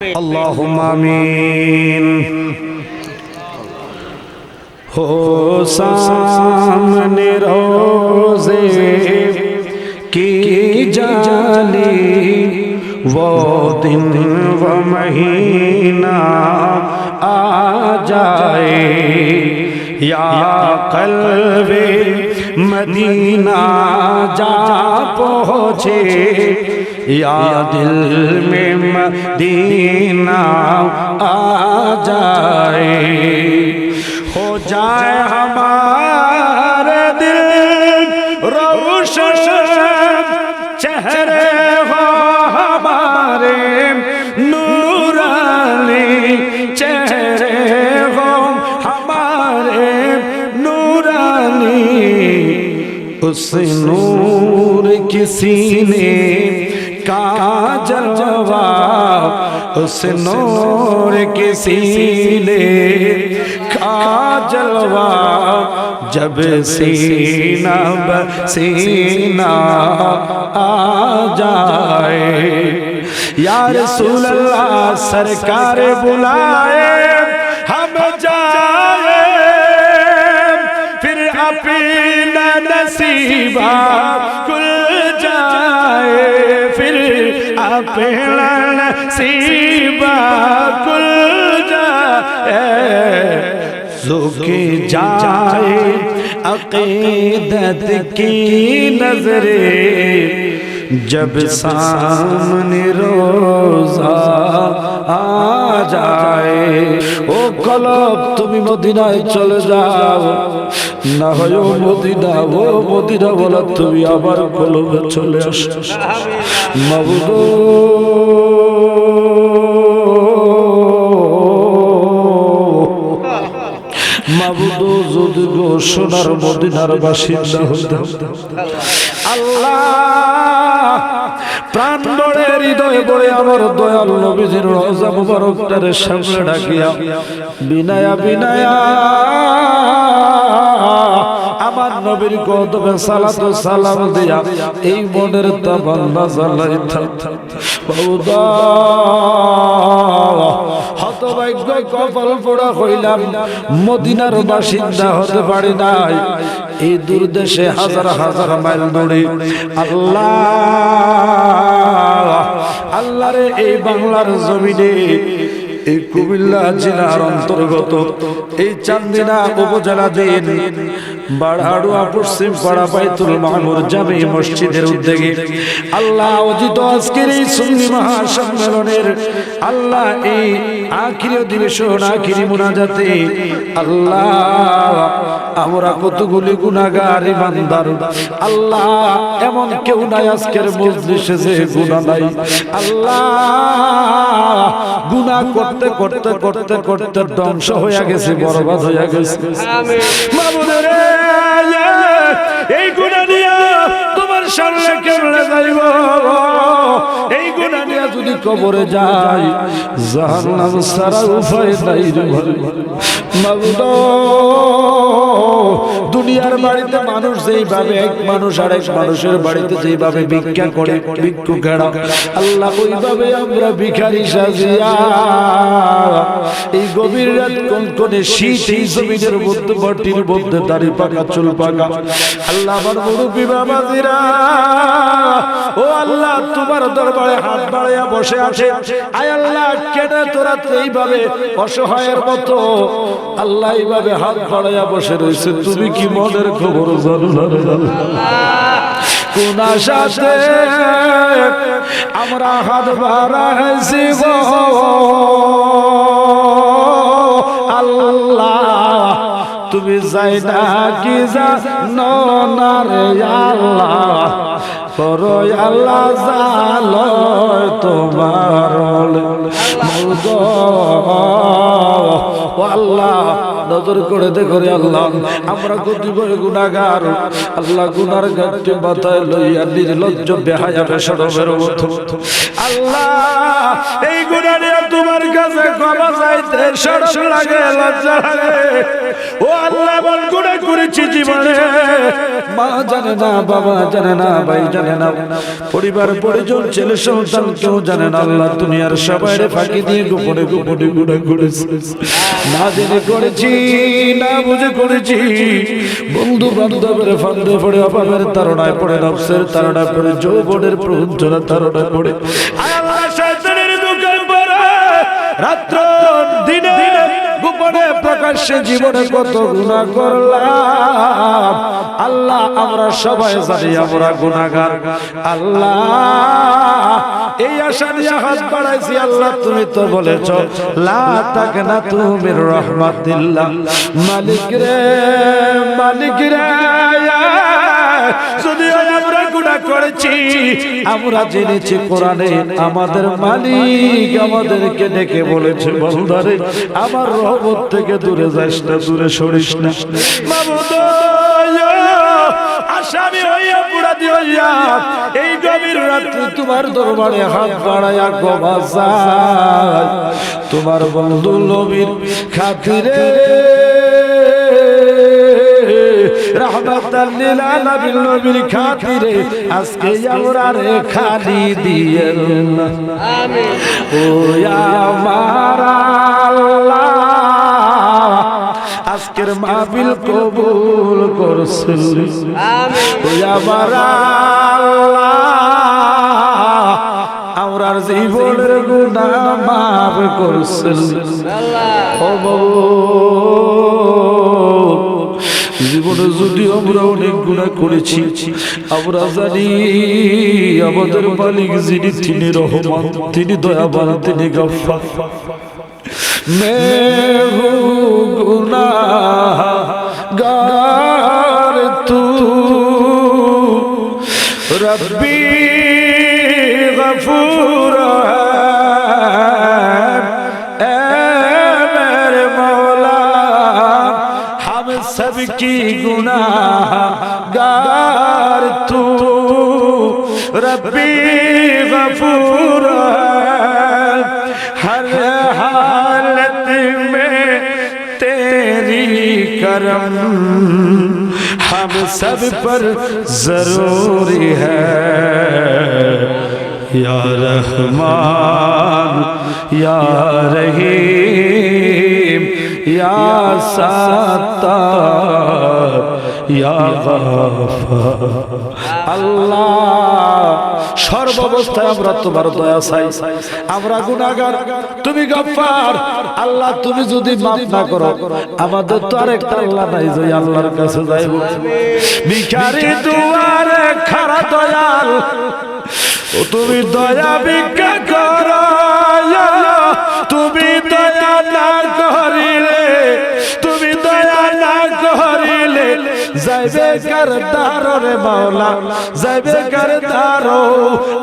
اللہم آمین۔ ہو سامنے روزے کی جالی وہ دن و مہینہ آ جائے۔ یا قلب مدینہ جا پہنچے یا دل میں مدینہ آ جائے ہو جائے ہمارے اس نور کی سینے کا جلوہ اس نور کی سینے کا جلوہ جب سینہ بسینہ آ جائے، یا رسول اللہ سرکار بلائے کل جائے پھر اپنا نصیبہ کل جائے۔ سکھ جائے عقیدت کی نظریں۔ जब सामने रोजा आ जाए, ओ কলব তুমি মদিনায় চলে जाओ। না হয় ও মদিনা ও মদিনা বলা তুমি আবার কলবে চলে আসো মাবুদ সোনার মদিনার বাসিন্দা হতে আল্লাহ, প্রাণ বড়ে হৃদয় বড়ে আমার দয়াল নবীজির রোজা মুবারকটারে সামনে ডাকিয়া, বিনায়া বিনায়া, আমার নবীর সালাত সালাম দিয়া এই মনের জ্বালাইতাম। বাউদা হতভাগ্য কপাল পোড়া হইলাম। মদিনার বাসিন্দা হতে পারে নাই। এই দূর দেশে হাজার হাজার মাইল দৌড়ে আল্লাহ, আল্লাহরে এই বাংলার জমিনে, এই কুমিল্লা জেলার অন্তর্গত, এই চান্দিনা উপজেলা দিন বাড়াড়ুয়া পশ্চিম পাড়া বাইতুল মামুর জামে মসজিদের উদ্যোগে। আল্লাহ অজিত আজকের এই সুন্নি মহাসম্মেলনের আল্লাহ এই আখির অধিবেশন আখিরি মুনাজাতে। আল্লাহ আমরা কতগুলি গুণাগার ইমানদার। আল্লাহ এমন কেউ নাই আজকের মজলিসে যে গুণা নাই। আল্লাহ গুণা করতে করতে করতে করতে ধ্বংস হয়ে গেছে বরবাদ হয়ে গেছে। মাবুদের এই গুণা নিয়ে তোমার সামনে কেমনে যাইব। এই গুণা নিয়া যদি কবরে যাই, জাহান্নাম সারা উপায় নাই রে দুনিয়ার বাড়িতে মানুষ যেইভাবে এক মানুষ আর এক মানুষের বাড়িতে যেইভাবে ভিক্ষা করে, ভিক্ষু কেড়া আল্লাহ ওইভাবে আমরা ভিখারি সাজিয়া, এই গভীর রাত কোন কোনে শীত, এই জমিনের মধ্যে মাটির মধ্যে দাড়ি পাকা, চুল পাকা। আল্লাহ আমার মুরব্বী বাবাজিরা, ও আল্লাহ তোমার দরবারে হাত বাড়াইয়া বসে আছে। আয় আল্লাহ কেন তোরা এইভাবে অসহায়ের মতো? আল্লাহ এইভাবে হাত বাড়াইয়া বসে রয়েছে। তুমি কি মনের খবর? কোন সাথে আমরা হাত বাড়াইছি আল্লাহ, তুমি যাই না কি যা নারে আল্লাহ করো আল্লাহ জালয় তোমার আল্লাহ, নজর করে দেখো রে আল্লাহ। আমরা কতিপয় গুণাগার, আল্লাহ গুনার গাছটি মাথায় লইয়া নির্লজ্জ বেহায়া বেসরমের মতো। আল্লাহ পরিবার, পরিজন, ছেলে, সন্তান কেউ জানে না। আল্লাহ দুনিয়ার সবাই ফাঁকি দিয়ে গোপনে গোপনে গুণে করেছে। না জেনে করেছি, না বুঝে করেছি। বন্ধু বান্ধবের ফান্দে পড়ে, অভাবের তারণায় পড়ে, নফসের তারণায় পড়ে, যৌবনের প্রবঞ্চনা তারণায় পড়ে। আল্লাহ রাত্র দিনে গোপনে প্রকাশ্যে জীবনে কত গুণা করলাম। আল্লাহ, আমরা সবাই জানি আমরা গুণাগার আল্লাহ, এই আশা নিয়ে হাত বাড়াইছি। আল্লাহ, তুমি তো বলেছ, লা তাকে না তুমি রহমাতিল্লাহ। মালিক রে মালিক রে যদি আমরা করেছি। আমরা জেনেছি কোরআনে আমাদের মালিক আমাদেরকে ডেকে বলেছে বলদারে আমার রহমত থেকে দূরে যাস না, দূরে সরিস না। এই গভীর রাত্রে তোমার দরবারে হাত বাড়াইয়া গবা যায় তোমার বন্ধু নবীর খাতিরে রহমতাল লিল আলামিন নবীর খাতিরে আজকে আমরা রে খালি দিয়ে আমিন ও আমার আল্লাহ, আজকের মাহফিল কবুল করছেন। আমিন ও আমার আল্লাহ, আমরার জীবনের গুনাহ মাফ করছেন। ও বাবু জীবনে যদি আমরা অনেক গুণা করেছি, আমরা জানি আমাদের মালিক যিনি, তিনি রহমান, তিনি দয়াবান, তিনি গাফা মেরু গুনা গার গফুরা کی گناہ گار تو؟ ربی غفور ہر حالت میں تیری کرم ہم سب پر ضروری ہے۔ یا رحمان، یا رحیم আল্লাহ তুমি যদি মাফ না করো, আমাদের তো আরেকটা আল্লাহ নাই যে আল্লাহর কাছে যাইব। খারা তুমি দয়া ভিক্ষা কর। যাইবে কার দারে মাওলা, যাইবে কার দারো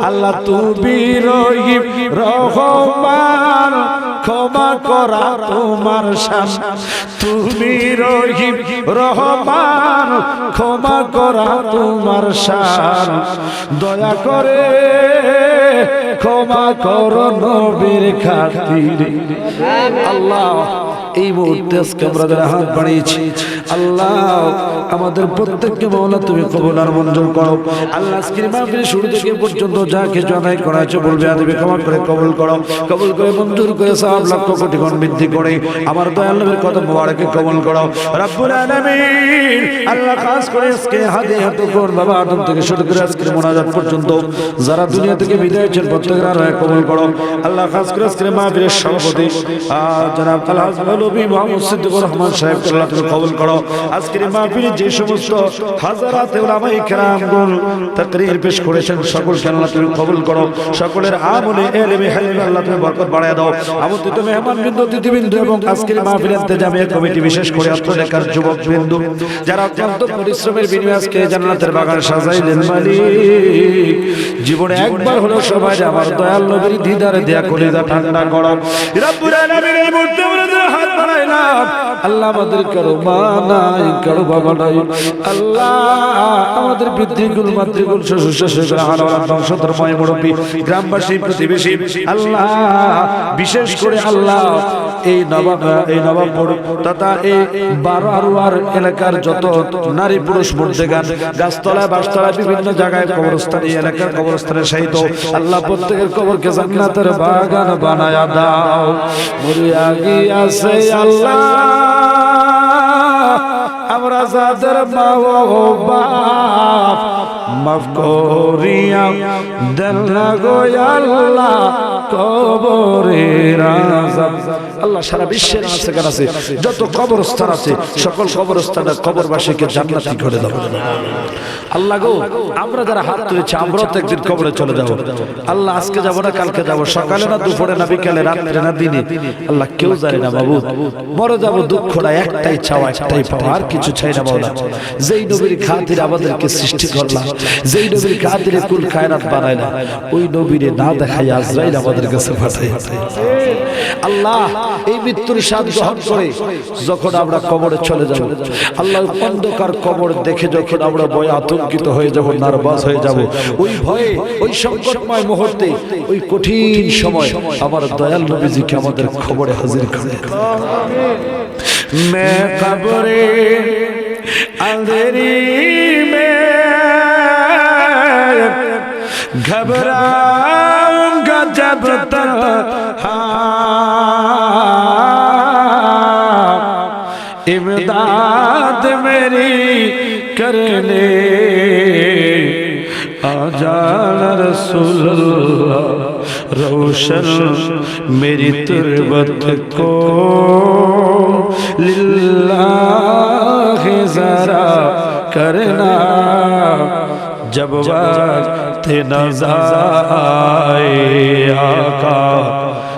আল্লাহ তুমি রহিম, রহমান, ক্ষমা করা তোমার শান। তুমি রহিম, রহমান, ক্ষমা করা তোমার শান। দয়া করে ক্ষমা করো নবীর খাতিরে। আল্লাহ এই মুহূর্তে আজকে আমরা যারা হাত বাড়িয়েছি, আল্লাহ আমাদের প্রত্যেককে মৌলা তুমি কবুল আর মঞ্জুর করো আল্লাহ আজকের শুরু থেকে পর্যন্ত যা কিছু আদায় করা আছে বলবে, আদিবে ক্ষমা করে কবুল করো। কবুল করে মঞ্জুর করে সব লক্ষ কোটি গুণ বৃদ্ধি করে আমার দয়াল নবীর কথা মোবারকে কবুল করো। আলামিন আল্লাহ খাস করে আজকে হাতে বাবা আদম থেকে শুরু করে মোনাজাত পর্যন্ত যারা দুনিয়া থেকে বিদায় হয়েছেন প্রত্যেকের আর কবুল করো। আল্লাহ খাস করে মাহফিলের সভাপতি জনাব মৌলভী মোহাম্মদ সিদ্দিকুর রহমান সাহেব আল্লাহ তুমি কবুল করো। আজকের মাহফিলে যে সমস্ত হাজারাত উলামায়ে কেরামগণ তাকরীর পেশ করেছেন, সকলকে আল্লাহ তুমি কবুল করো। সকলের আমলে ইলমে হালিমে আল্লাহ তুমি বরকত বাড়ায় দাও। আমন্ত্রিত মেহমান বিন্দু অতিথিবৃন্দ এবং আজকের মাহফিলের ইন্তেজামিয়া কমিটি বিশেষ করে অত্রলেখার যুবক বিন্দু যারা অত্যন্ত পরিশ্রমের বিনিময়ে আজকে জান্নাতের বাগান সাজাইলেন মালিক। জীবনে একবার হলো সবাই আমার দয়াল নবীর দিদারে দেয়া কলিজা ঠান্ডা গরম রব্বুল আলামিন এই মুহূর্তে আমরা যারা আল্লাহ আমাদের কারও মা নাই। আল্লাহ আমাদের পিতৃকুল মাতৃগুল, শ্বশুর শাশুড়ি হারাম বংশধর ময় মুরব্বী, গ্রামবাসী, প্রতিবেশী, আল্লাহ, বিশেষ করে আল্লাহ এই নবাব, এই নবাবপুর তথা এই বারো আরুয়ার এলাকার যত নারী পুরুষ মর্দেগান গাছতলায় বাসতলায় বিভিন্ন জায়গায় কবরস্থানে, এই এলাকার কবরস্থানে সাহিত্য আল্লাহ প্রত্যেকের কবরকে জান্নাতের বাগান বানায়া দাও। মরিয়া গিয়াছে আল্লাহ, আমরা যাদের মা ও বাপ, মাফ করিয়া দেন না গো আল্লাহ, কবরের আযাব আল্লাহ সারা বিশ্বের সেখানে আছে যত কবরস্থান আছে, সকল কবরস্থানে কবরবাসীকে জান্নাতি করে দাও। আল্লাহ গো, আমরা যারা হাত তুলেছি, আমরাও তো একদিন কবরে চলে যাব। আল্লাহ আজকে যাব না, কালকে যাব। সকালে না, দুপুরে না, বিকালে, রাত্রে না, দিনে। আল্লাহ কেউ জানে না বাবু। মরে যাব, দুঃখটা একটাই চাওয়া, একটাই পাওয়া। আর কিছু চাই না বাবা যেই নবীর খাতির আমাদেরকে সৃষ্টি করলাম যেই নবীর খাতিরে কুল কায়নাত বানাইলা, ওই নবীরে না দেখাই আজরাইল আমাদের কাছে পাঠাই আল্লাহ এই মৃত্যুর স্বাদ গ্রহণ করে যখন আমরা কবরে চলে যাব আল্লাহ অন্ধকার কবর দেখে যখন আমরা ভয়ে আতঙ্কিত হয়ে যাব নার্ভাস হয়ে যাব ওই ভয়ে ওই সংকটময় মুহূর্তে ওই কঠিন সময় আমার দয়াল নবীজিকে আমাদের খবরে হাজির করে मैं कब्रे अंधेरी امداد میری کر لے۔ آجان رسول اللہ، روشن میری تربت کو۔ للہ ذرا کرنا۔ جب وقت نظر آئے آقا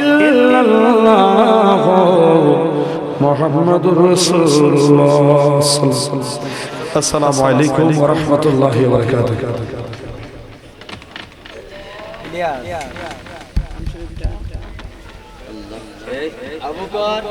ইল্লাল্লাহ মুহাম্মাদুর রাসূলুল্লাহ। আসসালামু আলাইকুম ওয়া রাহমাতুল্লাহি ওয়া বারাকাতুহু। আবু কর